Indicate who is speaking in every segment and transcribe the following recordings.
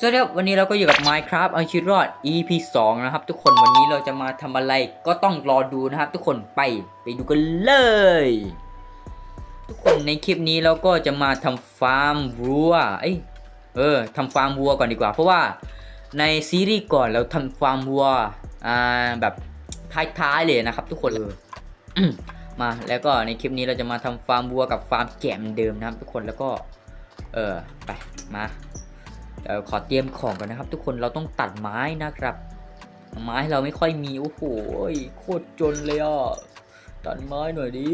Speaker 1: สวัสดีครับวันนี้เราก็อยู่กับ Minecraft เอาชีวิตรอด EP 2 นะครับ ทุกคนวันนี้เราจะมาทำอะไรก็ต้องรอดูนะครับ ทุกคนไปไปดูกันเลย ทุกคนในคลิปนี้เราก็จะมาทำฟาร์มวัวเอ้ยเออทำฟาร์มวัวก่อนดีกว่า เพราะว่าในซีรีส์ก่อนเราทำฟาร์มวัวอ่าแบบท้ายๆเลยนะครับ ทุกคนเอออืมมาแล้วก็ในคลิปนี้เราจะมาทำฟาร์มวัวกับฟาร์มแกะเหมือนเดิมนะครับ ทุกคนแล้วก็ เออไปมาเดี๋ยว ขอเตรียมของก่อนนะครับ ทุกคนเราต้องตัดไม้นะครับ ไม้เราไม่ค่อยมีโอ้โหโคตรจนเลยอะตัดไม้หน่อยดิ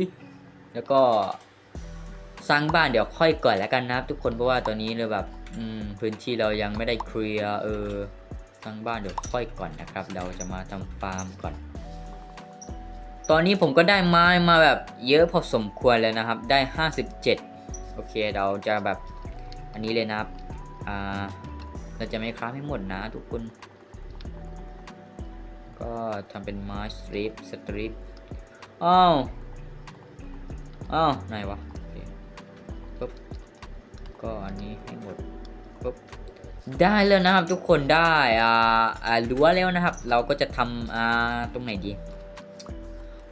Speaker 1: แล้วก็สร้างบ้านเดี๋ยวค่อยก่อนแล้วกันนะครับ ทุกคนเพราะว่าตอนนี้เราแบบพื้นที่เรายังไม่ได้เคลียร์เออสร้างบ้านเดี๋ยวค่อยก่อนนะครับ เราจะมาทำฟาร์มก่อน ตอนนี้ผมก็ได้ไม้มาแบบเยอะพอสมควรเลยนะครับ ได้ 57 โอเคเราจะแบบอันนี้เลยนะครับอ่า เราจะไม่คราฟให้หมดนะทุกคน ก็ทำเป็นม้สตริปสตริปอ้าวอ้าวไหนวะปุ๊บก็อันนี้ให้หมดปุ๊บได้แล้วนะครับทุกคนได้อ่าอ่ารั้วแล้วนะครับ เราก็จะทำอ่าตรงไหนดี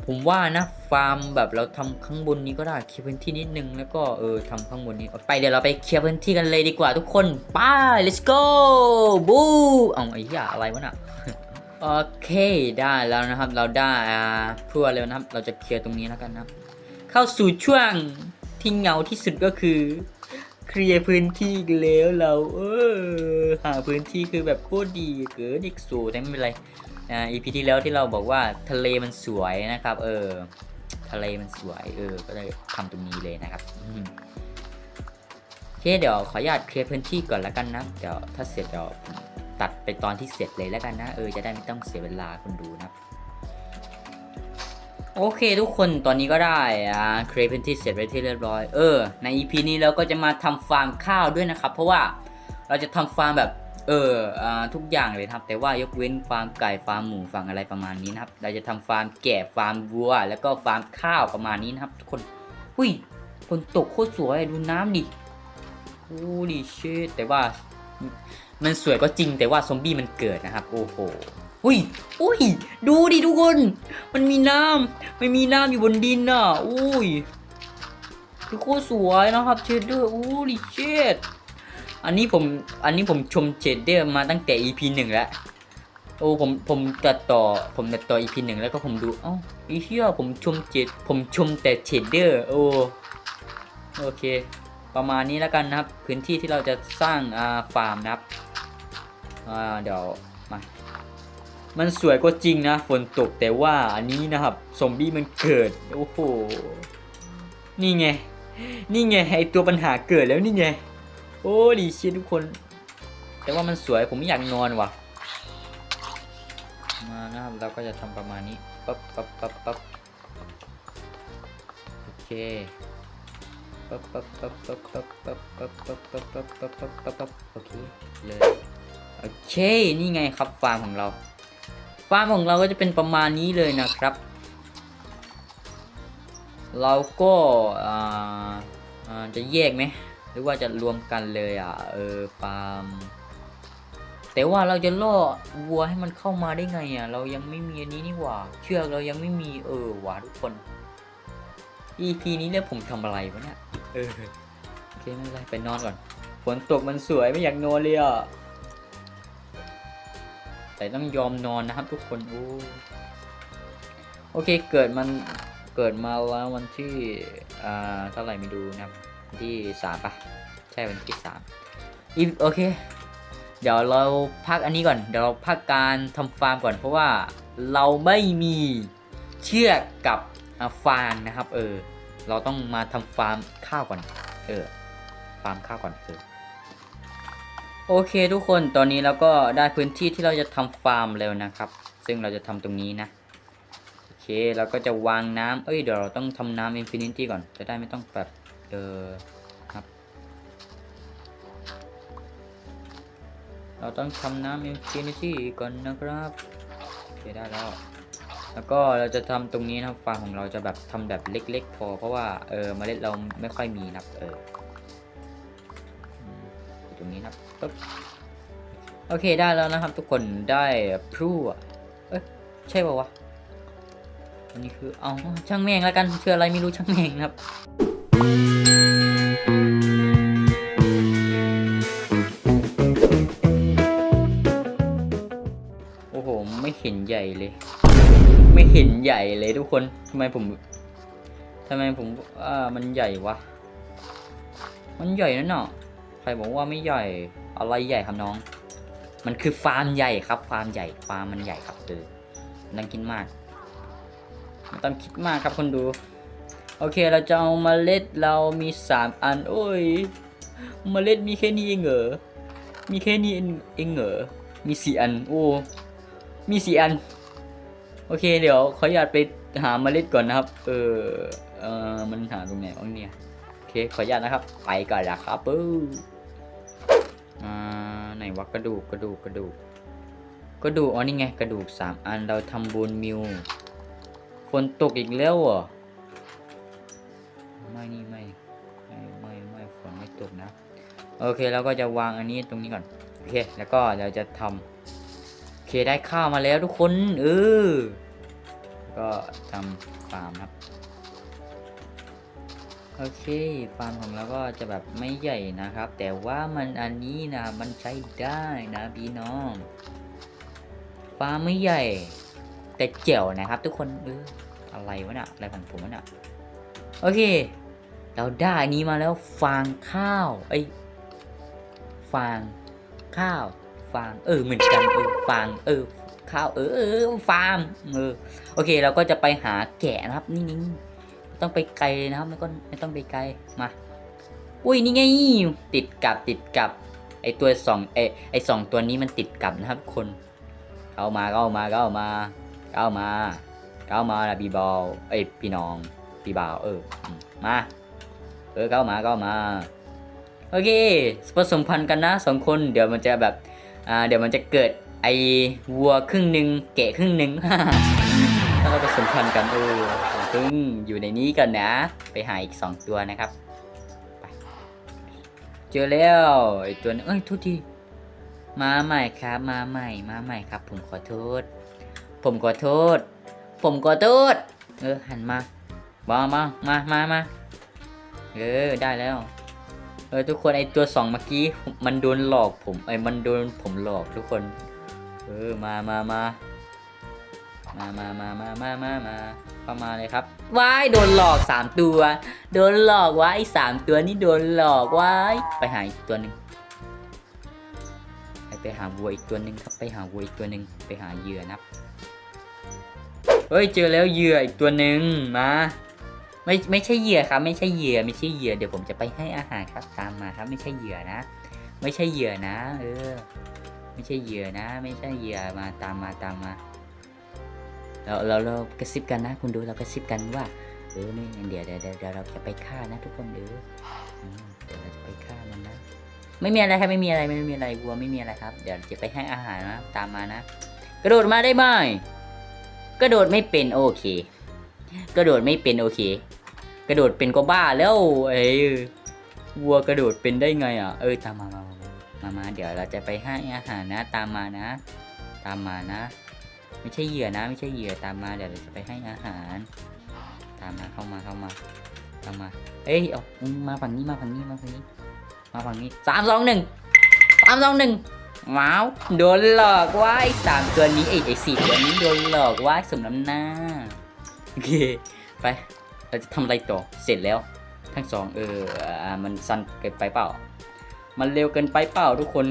Speaker 1: ผมว่านะ ฟาร์มแบบเราทำข้างบนนี้ก็ได้เคลียร์พื้นที่นิดนึงแล้วก็เออทำข้างบนนี้ไปเดี๋ยวเราไปเคลียร์พื้นที่กันเลยดีกว่าทุกคนไป let's go บูเอาไอ้เหี้ยอะไรวะน่ะโอเคได้แล้วนะครับเราได้เพื่อเลยนะครับ เราจะเคลียร์ตรงนี้แล้วกันนะเข้าสู่ช่วงที่เหงาที่สุดก็คือเคลียร์พื้นที่แล้วเราเออหาพื้นที่คือแบบโคตรดีเกินอีกสูแต่ไม่เป็นไรอ่า EP ที่แล้วที่เราบอกว่าทะเลมันสวยนะครับ เออ ทะเลมันสวยเออ ก็ได้ทำตรงนี้เลยนะครับโอเคเดี๋ยวขออนุญาตเคลียร์พื้นที่ก่อนแล้วกันนะ เดี๋ยวถ้าเสร็จเดี๋ยวตัดไปตอนที่เสร็จเลยแล้วกันนะ เออจะได้ไม่ต้องเสียเวลาคนดูนะโอเคทุกคนตอนนี้ก็ได้อ่าเคลียร์พื้นที่เสร็จไปที่เรียบร้อย เออ ใน EP นี้เราก็จะมาทำฟาร์มข้าวด้วยนะครับ เพราะว่าเราจะทำฟาร์มแบบ เอออทุกอย่างเลยครับ แต่ว่ายกเว้นฟาร์มไก่ฟาร์มหมูฟาร์มอะไรประมาณนี้นะครับ เราจะทำฟาร์มแกะฟาร์มวัว แล้วก็ฟาร์มข้าวประมาณนี้นะครับ ทุกคนหุยฝนตกโคตรสวยดูน้ำดิโอ้ดิเชตแต่ว่า มันสวยก็จริงแต่ว่าซอมบี้มันเกิดนะครับ โอ้โหอุ้ยอุ้ย ดูดิทุกคน มันมีน้ำไม่มีน้ำอยู่บนดินน่ะ อุ้ยโคตรสวยนะครับเชดเดอร์อู้ดิเชด อันนี้ผมอันนี้ผมชมเชดเดอร์มาตั้งแต่ EP หนึ่งแล้วโอ้ผมผมตัดต่อผมตัดต่อ EP หนึ่งแล้วก็ผมดูเอ้าอ้เหี้ยผมชมเจดผมชมแต่เชดเดอร์โอ้โอเค ประมาณนี้แล้วกันนะครับ พื้นที่ที่เราจะสร้างอ่าฟาร์มนะครับอ่าเดี๋ยวมามันสวยก็จริงนะฝนตกแต่ว่าอันนี้นะครับซอมบี้มันเกิดโอ้โหนี่ไงนี่ไงไอตัวปัญหาเกิดแล้วนี่ไง โอ้ดีเชียทุกคน แต่ว่ามันสวยผมไม่อยากนอนว่ะ มานะครับเราก็จะทำประมาณนี้ปั๊บปั๊บปั๊บปั๊บโอเคปั๊บปั๊บปั๊บปั๊บปั๊บปั๊บปั๊บปั๊บปั๊บปั๊บปั๊บปั๊บปั๊บปั๊บโอเคเลยโอเคนี่ไงครับฟาร์มของเรา ฟาร์มของเราก็จะเป็นประมาณนี้เลยนะครับ เราก็อ่าจะแยกไหม หรือว่าจะรวมกันเลยอะ เออฟาร์ม แต่ว่าเราจะล่อวัวให้มันเข้ามาได้ไงอะ เรายังไม่มีอันนี้นี่หว่า เชือกเรายังไม่มีเออหว่าทุกคน EP นี้เนี่ยผมทำอะไรวะเนี่ย เออโอเคไม่เป็นไรไปนอนก่อน ฝนตกมันสวยไม่อยากนอนเลยอะ แต่ต้องยอมนอนนะครับทุกคน โอ้ โอเคเกิดมันเกิดมาแล้ววันที่ อ่าเท่าไหร่ไม่ดูนะครับ ที่สามปะใช่วันที่สามอีโอเค เดี๋ยวเราพักอันนี้ก่อน เดี๋ยวเราพักการทำฟาร์มก่อน เพราะว่าเราไม่มีเชือกกับฟางนะครับ เออ เราต้องมาทำฟาร์มข้าวก่อน เออ ฟาร์มข้าวก่อนเออโอเคทุกคนตอนนี้เราก็ได้พื้นที่ที่เราจะทำฟาร์มแล้วนะครับ ซึ่งเราจะทำตรงนี้นะโอเคเราก็จะวางน้ำเอ้ยเดี๋ยวเราต้องทำน้ำอินฟินิตี้ก่อนจะได้ไม่ต้องแบบ เออครับ เราต้องทำน้ำอินฟินิตี้ก่อนนะครับโอเคได้แล้ว แล้วก็เราจะทำตรงนี้นะครับฟาร์มของเราจะแบบทำแบบเล็ก ๆ พอเพราะว่าเออเมล็ดเราไม่ค่อยมีนะเออตรงนี้นะปึ๊บโอเคได้แล้วนะครับ ทุกคนได้พลูอะเอ้ยใช่ป่าวะอันนี้คือเอาช่างแม่งแล้วกันคืออะไรไม่รู้ช่างแม่งนะครับ เห็นใหญ่เลย ไม่เห็นใหญ่เลยทุกคนทำไมผมทำไมผมอ่ามันใหญ่วะ มันใหญ่นั่นเน่ะใครบอกว่าไม่ใหญ่อะไรใหญ่ครับน้อง มันคือฟาร์มใหญ่ครับ ฟาร์มใหญ่ฟาร์มมันใหญ่ครับเออไมันต้องคิดมากไมันต้องคิดมากครับคนดู โอเคเราจะเอาเมาเล็ดเรามีสามอัน โอ้ยเมล็ดมีแค่นี้เองเหรอมีแค่นี้เองเหรอมีสี่อัน โอ้ มีสี่อัน โอเค เดี๋ยวขออนุญาตไปหาเมล็ดก่อนนะครับ เออเออมันหาตรงไหนวะเนี่ยโอเค ขออนุญาตนะครับ ไปก่อนละครับปู้อ่าไหนวะกระดูกกระดูกกระดูกกระดูกอ๋อนี่ไงกระดูกสามอันเราทำบูนมิวฝนตกอีกแล้วเหรอไม่นี่ไม่ไม่ไม่ไม่ฝนไม่ตกนะ โอเคเราก็จะวางอันนี้ตรงนี้ก่อน โอเค แล้วก็เราจะทำ เคได้ข้าวมาแล้วทุกคน เออ ก็ทำฟาร์มครับ โอเค ฟาร์มของเราก็จะแบบไม่ใหญ่นะครับ แต่ว่ามันอันนี้นะ มันใช้ได้นะพี่น้อง ฟาร์มไม่ใหญ่ แต่เจ๋วนะครับ ทุกคน เออ อะไรวะน่ะ อะไรของผมวะน่ะ โอเค เราได้อันนี้มาแล้วฟางข้าวเอ้ ฟางข้าว ฟางเออเหมือนกันเออฟางเออข้าวเออเออฟาร์มเออโอเคเราก็จะไปหาแกะนะครับนี่นี่ต้องไปไกลนะครับไม่ก็ไม่ต้องไปไกลมาอุ้ยนี่ไงติดกับติดกับไอตัวสองไอไอสองตัวนี้มันติดกับนะครับคนเข้ามาเข้ามาเข้ามาเข้ามาเข้ามาละบีบอลเอ้ยพี่น้องพี่บ่าวเออมมาเออเข้ามาเข้ามาโอเคผสมพันธุ์กันนะสองคนเดี๋ยวมันจะแบบ อ่าเดี๋ยวมันจะเกิดไอวัวครึ่งหนึ่งแกะครึ่งหนึ่งแล้วก็ผสมพันธุ์กันเออเพิ่งอยู่ในนี้กันนะ ไปหาอีกสองตัวนะครับเจอแล้วไอตัวนึงเอ้ยทุกทีมาใหม่ครับ มาใหม่มาใหม่ครับ ผมขอโทษ ผมขอโทษ ผมขอโทษ เออหันมามามามามามาเออได้แล้ว เออทุกคนไอตัวสองเมื่อกี้มันโดนหลอกผมไอมันโดนผมหลอกทุกคน เออมามามามามามามามามามาเข้ามาเลยครับว้ายโดนหลอกสามตัว โดนหลอกว้ายสามตัวนี่โดนหลอกว้ายไปหาอีกตัวหนึ่งไปไปหาวัวอีกตัวหนึ่งครับไปหาวัวอีกตัวหนึ่งไปหาเหยื่อนะครับเฮ้ยเจอแล้วเหยื่ออีกตัวหนึ่งมา ไม่ไม่ใช่เหยื่อครับ ไม่ใช่เหยื่อไม่ใช่เหยื่อเดี๋ยวผมจะไปให้อาหารครับตามมาครับ ไม่ใช่เหยื่อนะ ไม่ใช่เหยื่อนะ เออ ไม่ใช่เหยื่อนะ ไม่ใช่เหยื่อมาตามมาตามมาเราเราเรากระซิบกันนะ คุณดูเรากระซิบกันว่าเออนี่เดี๋ยวเดี๋ยวเดี๋ยวเดี๋ยวเราจะไปฆ่านะ ทุกคนเออเดี๋ยวเราจะไปฆ่ามันนะไม่มีอะไรครับไม่มีอะไรไม่มีอะไรวัวไม่มีอะไรครับ เดี๋ยวจะไปให้อาหารนะตามมานะ กระโดดมาได้ไหมกระโดดไม่เป็นโอเค กระโดดไม่เป็นโอเค กระโดดเป็นก็บ้าแล้วเอ้ยวัวกระโดดเป็นได้ไงอะ เออตามมามามามาเดี๋ยวเราจะไปให้อาหารนะ ตามมานะ ตามมานะ ไม่ใช่เหยื่อนะ ไม่ใช่เหยื่อตามมาเดี๋ยวเราจะไปให้อาหาร ตามมาเข้ามาเข้ามาเข้ามมา เอ้ยเอามาฝั่งนี้มาฝั่งนี้มาฝั่งนี้ มาฝั่งนี้สามสองหนึ่งสามสองหนึ่งว้าวโดนหลอกว่าไว้สามตัวนี้ไอ้ไอ้สี่ตัวนี้โดนหลอกไว้สมน้ำหน้า โอเค ไป เราจะทำอะไรต่อ เสร็จแล้ว ทั้งสองเออ มันสั้นเกินไปเปล่า มันเร็วเกินไปเปล่าทุกคน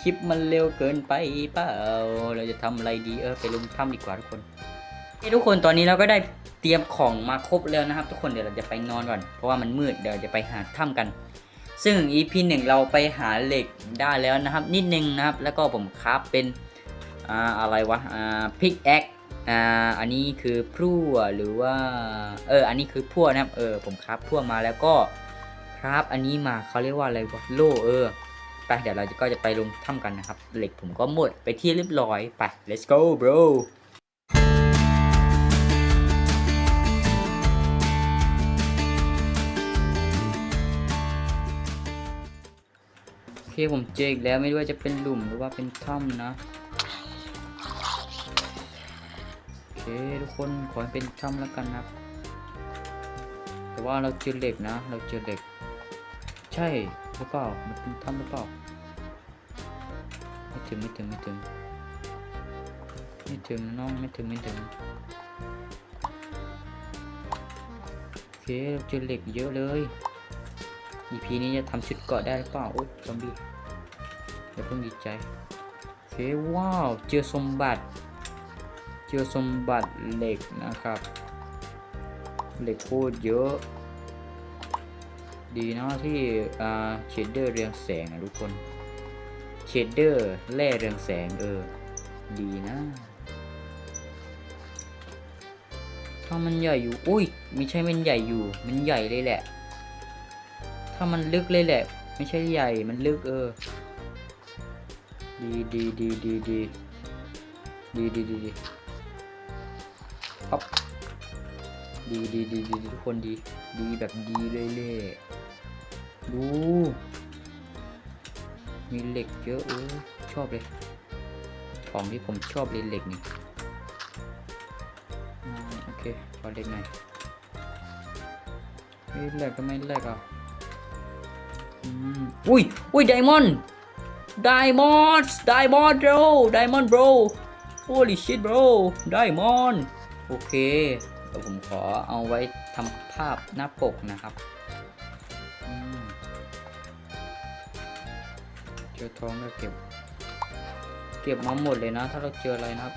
Speaker 1: คลิปมันเร็วเกินไปเปล่า เราจะทำอะไรดีเออไปลงถ้ำดีกว่าทุกคนเฮ้ทุกคนตอนนี้เราก็ได้เตรียมของมาครบแล้วนะครับ ทุกคนเดี๋ยวเราจะไปนอนก่อน เพราะว่ามันมืดเดี๋ยวจะไปหาถ้ำกัน ซึ่ง EP หนึ่งเราไปหาเหล็กได้แล้วนะครับ นิดนึงนะครับ แล้วก็ผมคราฟเป็นอ่าอะไรวะอ่าพิกแอค อ่าอันนี้คือพลั่วหรือว่าเอออันนี้คือพ่วนะครับเออผมครับพ่วมาแล้วก็ครับอันนี้มาเขาเรียกว่าอะไรวะโลเออไปเดี๋ยวเราก็จะไปลงถ้ำกันนะครับ เหล็กผมก็หมดไปที่เรียบร้อยไป let's go bro โอเคผมเจออีกแล้วไม่ว่าจะเป็นหลุมหรือว่าเป็นถ้ำนะ ทุกคนขอให้เป็นถ้ำแล้วกันนะครับ แต่ว่าเราเจอเหล็กนะ เราเจอเหล็ก ใช่หรือเปล่า มันเป็นถ้ำหรือเปล่า ไม่ถึงไม่ถึงไม่ถึง ไม่ถึงน้องไม่ถึงไม่ถึงโอเคเราเจอเหล็กเยอะเลย EP นี้จะทำชุดเกาะได้หรือเปล่า โอ๊ยซอมบี้อย่าเพิ่งดีใจโอเคว้าว เจอสมบัติ เจอสมบัติเหล็กนะครับเหล็กโคตรเยอะ ดีนะที่เชดเดอร์เรืองแสงนะทุกคนเชดเดอร์แร่เรืองแสงเออ ดีนะถ้ามันใหญ่อยู่ อุ้ยไม่ใช่มันใหญ่อยู่ มันใหญ่เลยแหละ ถ้ามันลึกเลยแหละ ไม่ใช่ใหญ่ มันลึกเออ ดีดีดีดีดีดีดีดีดี ปั๊บดีดีดีดีทุกคนดี ดีแบบดีเลยเล่ดูมีเหล็กเยอะเออชอบเลย ของที่ผมชอบเลยเหล็กนี่โอเคขอเหล็กหน่อยเฮ้ยเหล็กทำไมเหล็กอะอุ้ยอุ้ยไดมอนด์ไดมอนด์ไดมอนด์ bro ไดมอนด์ bro holy shit bro ไดมอนด์ โอเคเดี๋ยวผมขอเอาไว้ทำภาพหน้าปกนะครับเจอทองแล้วเก็บ เก็บมาหมดเลยนะ ถ้าเราเจออะไรนะครับ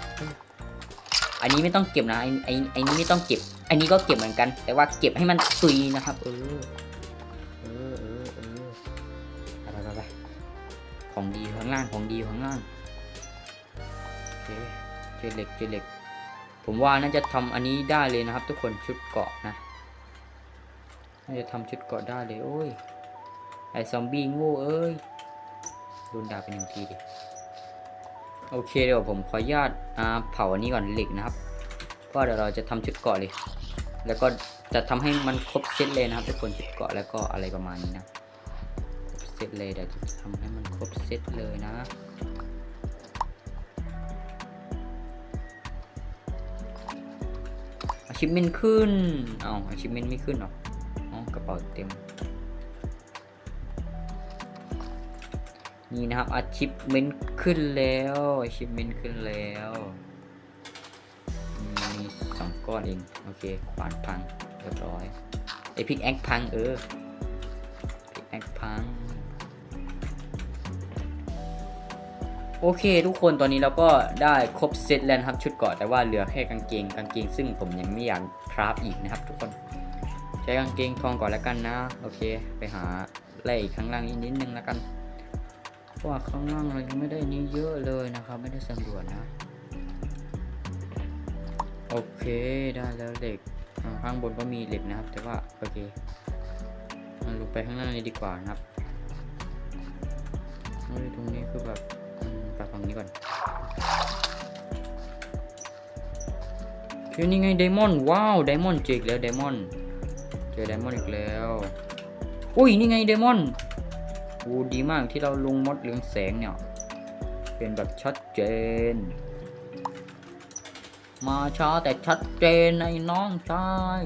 Speaker 1: อันนี้ไม่ต้องเก็บนะไอ้ไอ้ไอ้นี้ไม่ต้องเก็บ อันนี้ก็เก็บเหมือนกัน แต่ว่าเก็บให้มันตุยนะครับ เออเออเออเออไปไปไปของดีข้างล่างของดีข้างล่างโอเคเจอเหล็กเจอเหล็ก ผมว่าน่าจะทำอันนี้ได้เลยนะครับ ทุกคนชุดเกาะนะน่าจะทำชุดเกาะได้เลยโอ้ยไอซอมบี้ง่เอ้ยโดนดาไปหนึ่งทีดิโอเคเดี๋ยวผมขออนุญาตเผาอันนี้ก่อนเหล็กนะครับก็เดี๋ยวเราจะทำชุดเกาะเลย แล้วก็จะทำให้มันครบเซตเลยนะครับ ทุกคนชุดเกาะแล้วก็อะไรประมาณนี้นะครบเซตเลยเดี๋ยวจะทำให้มันครบเซตเลยนะ ชิ v เมนขึ้น เอาอาชิ v เมนไม่ขึ้นหรออ๋อกระเป๋าเต็ม นี่นะครับอาชิ v เมนขึ้นแล้วอาชิ v เมนขึ้นแล้วมีสองก้อนเอง โอเค ขวานพัง เรียบร้อยไอพิกแอคพังเออพิกแอคพัง โอเค ทุกคนตอนนี้เราก็ได้ครบเซตแล้วครับชุดเกาะแต่ว่าเหลือแค่กางเกงกางเกง ซึ่งผมยังไม่อยากคราฟอีกนะครับ ทุกคนใช้กางเกงทองก่อนแล้วกันนะ โอเค ไปหาไล่ข้างล่างอีกนิดนึงแล้วกันเพราะว่าข้างล่างเรายังไม่ได้นี้เยอะเลยนะครับ ไม่ได้สำรวจนะโอเคได้แล้วเหล็กข้างบนก็มีเหล็กนะครับ แต่ว่าโอเคเอาลงไปข้างล่างเลยดีกว่านะครับเฮ้ยตรงนี้คือแบบ อืมไปฝั่งนี้ก่อนคือนี่ไงไดมอนด์ว้าวไดมอนด์เจออีกแล้วไดมอนด์เจอไดมอนด์อีกแล้วอุ้ยนี่ไงไดมอนด์โอ้ดีมากที่เราลงมดเรืองแสงเนี่ยเป็นแบบชัดเจน มาช้าแต่ชัดเจนในน้องชาย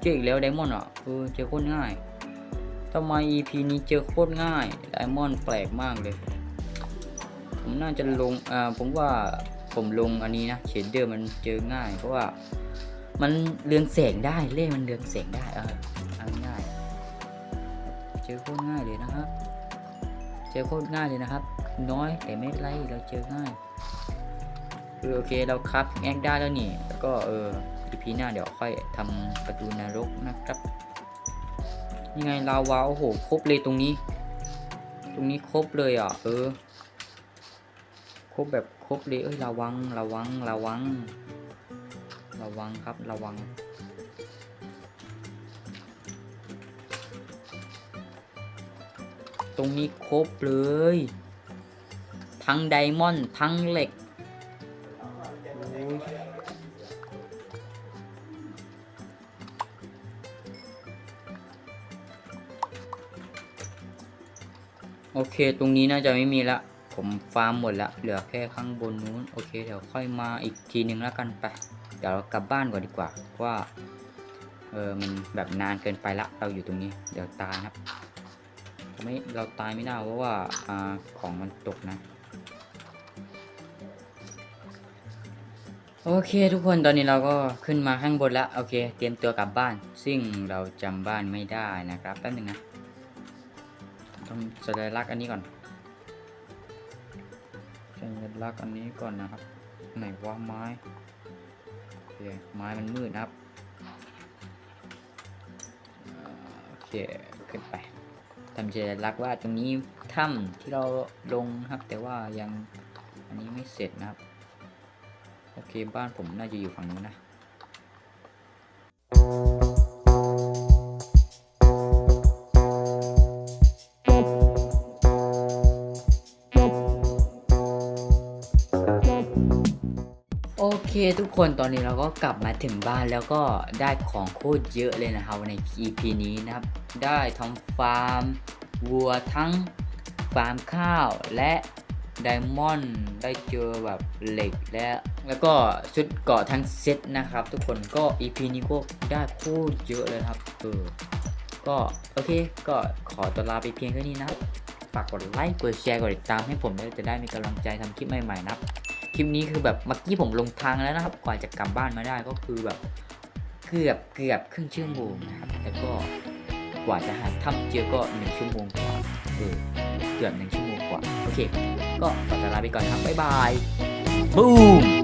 Speaker 1: เจออีกแล้วไดมอนด์อะเออเจอโคตรง่ายทำไม EP นี้เจอโคตรง่ายไดมอนด์แปลกมากเลย ผมน่าจะลงอ่าผมว่าผมลงอันนี้นะเชดเดอร์มันเจอง่าย เพราะว่ามันเรืองแสงได้เล่มันเรืองแสงได้เออเอาง่ายเจอโคตรง่ายเลยนะครับ เจอโคตรง่ายเลยนะครับ น้อยแต่ไม่เป็นไรเราเจอง่ายเออโอเคเราครับแอคได้แล้วนี่ แล้วก็เออ EP หน้าเดี๋ยวค่อยทำประตูนรกนะครับนี่ไงลาวาโอ้โหครบเลยตรงนี้ ตรงนี้ครบเลยอะเออ บแบบครบเลยเอ้ยระวังระวังระวัง ระวังครับระวัง ตรงนี้ครบเลย ทั้งไดมอนด์ทั้งเหล็กโอ้ยโออเค ตรงนี้น่าจะไม่มีละ ผมฟาร์มหมดละเหลือแค่ข้างบนนู้น โอเค เดี๋ยวค่อยมาอีกทีนึงแล้วกันไป เดี๋ยวเรากลับบ้านก่อนดีกว่า เพราะว่า เออ มันแบบนานเกินไปละ เราอยู่ตรงนี้ เดี๋ยวตายครับ ไม่ เราตายไม่ได้เพราะว่าอ่าของมันตกนะ โอเคทุกคน ตอนนี้เราก็ขึ้นมาข้างบนแล้ว โอเค เตรียมตัวกลับบ้าน ซึ่งเราจำบ้านไม่ได้นะครับ แป๊บนึงนะ ต้องสัญลักษณ์อันนี้ก่อน สัญลักษณ์อันนี้ก่อนนะครับ ไหนว่าไม้โอเคไม้มันมืดนะครับโอเคขึ้นไปทำสัญลักษณ์ว่าตรงนี้ถ้ำที่เราลงครับ แต่ว่ายังอันนี้ไม่เสร็จนะครับ โอเคบ้านผมน่าจะอยู่ฝั่งนู้นนะโอ เคทุกคนตอนนี้เราก็กลับมาถึงบ้านแล้วก็ได้ของโคตรเยอะเลยนะครับใน EP นี้นะครับ ได้ทั้งฟาร์มวัวทั้งฟาร์มข้าวและไดมอนด์ได้เจอแบบเหล็กและแล้วก็ชุดเกาะทั้งเซตนะครับ ทุกคนก็ EP นี้ก็ได้โคตรเยอะเลยครับเออก็โอเคก็ขอตัวลาไปเพียงแค่นี้นะฝากกดไลค์กดแชร์กดติดตามให้ผมด้วยจะได้มีกำลังใจทำคลิปใหม่ๆนะครับ คลิปนี้คือแบบเมื่อกี้ผมลงทางแล้วนะครับ กว่าจะกลับบ้านมาได้ก็คือแบบเกือบเกือบครึ่งชั่วโมงนะครับแล้วก็กว่าจะหาถ้ำเจอก็หนึ่งชั่วโมงกว่าเออเกือบหนึ่งชั่วโมงกว่า โอเค ก็ขอตัวลาไปก่อนครับ บ๊ายบาย บูม